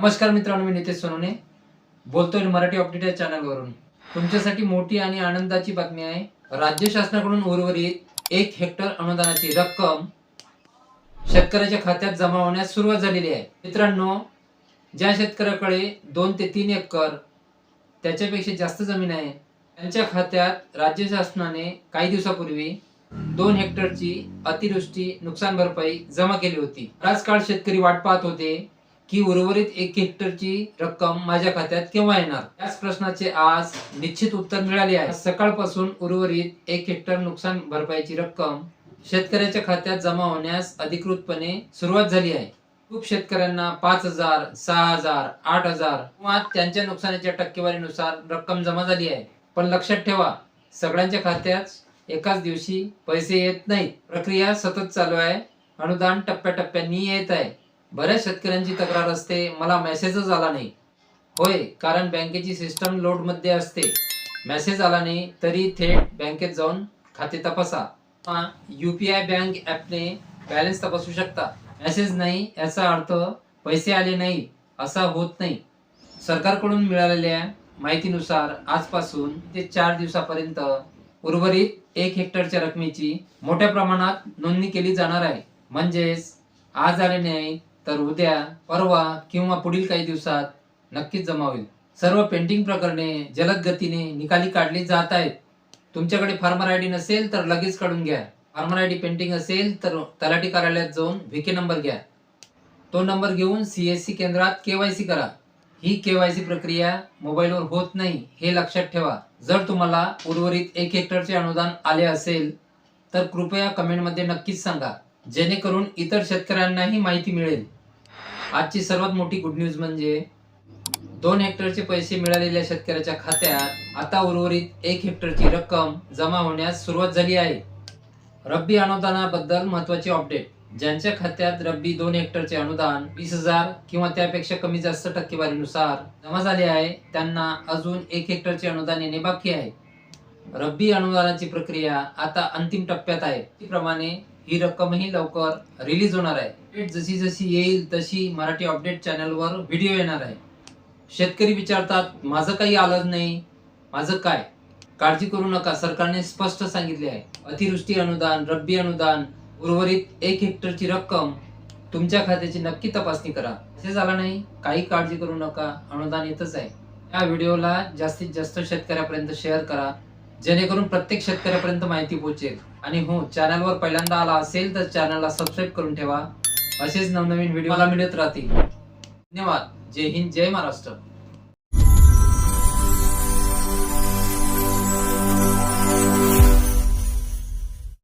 नमस्कार मित्रांनो मी नितेश सोनवणे. बोलतोय मराठी अपडेट या चॅनलवरून. तुमच्यासाठी मोठी आणि आनंदाची बातमी आहे. राज्य शासनाकडून उर्वरित एक हेक्टर अनुदानाची रक्कम शेतकऱ्याच्या खात्यात जमा होण्यास सुरुवात झालेली आहे. मित्रांनो ज्या शेतकऱ्याकडे दोन ते तीन एकर त्याच्यापेक्षा जास्त जमीन आहे त्यांच्या खात्यात राज्य शासनाने काही दिवसापूर्वी दोन हेक्टरची अतिवृष्टी नुकसान भरपाई जमा केली होती. बराच काळ शेतकरी वाट पाहत होते. की उर्वरित एक हेक्टरची रक्कम माझ्या खात्यात केव्हा येणार? याच प्रश्नाचे आज निश्चित उत्तर मिळाले आहे. सकाळपासून उर्वरित एक हेक्टर नुकसान भरपाईची रक्कम शेतकऱ्याच्या खात्यात जमा होण्यास अधिकृतपणे सुरुवात झाली आहे. खूप शेतकऱ्यांना पाच हजार सहा हजार आठ हजार किंवा त्यांच्या नुकसानाच्या टक्केवारीनुसार रक्कम जमा झाली आहे. पण लक्षात ठेवा सगळ्यांच्या खात्यात एकाच दिवशी पैसे येत नाहीत. प्रक्रिया सतत चालू आहे. अनुदान टप्प्याटप्प्यांनी येत आहे. बऱ्याच शेतकऱ्यांची तक्रार असते मला मेसेजच आला नाही. होय कारण बँकेची सिस्टम लोडमध्ये असते. मेसेज आला नाही तरी थेट बँकेत जाऊन खाते तपासा. यू पी आय बँक ॲपने बॅलन्स तपासू शकता. मेसेज नाही याचा अर्थ पैसे आले नाही असा होत नाही. सरकारकडून मिळालेल्या माहितीनुसार आजपासून ते चार दिवसापर्यंत उर्वरित एक हेक्टरच्या रकमेची मोठ्या प्रमाणात नोंदणी केली जाणार आहे. म्हणजेच आज आले नाही तर उद्या परवा किंवा पुढील काही दिवसात नक्कीच जमा होईल सर्व पेंटिंग प्रकरणे जलद गतीने निकाली काढली जात आहेत. तुमच्याकडे फार्मर आय डी नसेल तर लगेच काढून घ्या. फार्मर आय डी पेंटिंग असेल तर तलाठी कार्यालयात जाऊन व्हीके नंबर घ्या. तो नंबर घेऊन सी एस सी केंद्रात केवायसी करा. ही केवायसी प्रक्रिया मोबाईलवर होत नाही हे लक्षात ठेवा. जर तुम्हाला उर्वरित एक हेक्टरचे अनुदान आले असेल तर कृपया कमेंटमध्ये नक्कीच सांगा. जेणेकरून इतर शेतकऱ्यांनाही माहिती मिळेल. आजची सर्वात मोठी गुड न्यूज म्हणजे दोन हेक्टरचे पैसे मिळालेल्या शेतकऱ्याच्या खात्यात आता उर्वरित एक हेक्टरची रक्कम जमा होण्यास सुरुवात झाली आहे. रब्बी अनुदानाबद्दल महत्वाची अपडेट ज्यांच्या खात्यात रब्बी दोन हेक्टरचे अनुदान वीस हजार किंवा त्यापेक्षा कमी जास्त टक्केवारीनुसार जमा झाले आहे त्यांना अजून एक हेक्टरचे अनुदान येणे बाकी आहे. रब्बी अनुदानाची प्रक्रिया आता अंतिम टप्प्यात आहे. त्याप्रमाणे ही रक्कमही लवकर रिलीज होणार आहे. अपडेट जशी जशी येईल तशी मराठी अपडेट चॅनलवर व्हिडिओ येणार आहे. शेतकरी विचारतात माझं काही आलं नाही. माझं काय? काळजी करू नका. सरकारने स्पष्ट सांगितले आहे. अतिवृष्टी अनुदान रब्बी अनुदान उर्वरित एक हेक्टरची रक्कम तुमच्या खात्याची नक्की तपासणी करा. असे झालं नाही काही काळजी करू नका. अनुदान येतच आहे. या व्हिडिओला जास्तीत जास्त शेतकऱ्यापर्यंत शेअर करा. जेणेकरून प्रत्येक शेतकऱ्यापर्यंत माहिती पोहोचेल. आणि हो चॅनलवर पहिल्यांदा आला असेल तर चॅनलला सबस्क्राईब करून ठेवा. असेच नवनवीन व्हिडिओ मला मिळत राहतील. धन्यवाद. जय हिंद जय महाराष्ट्र.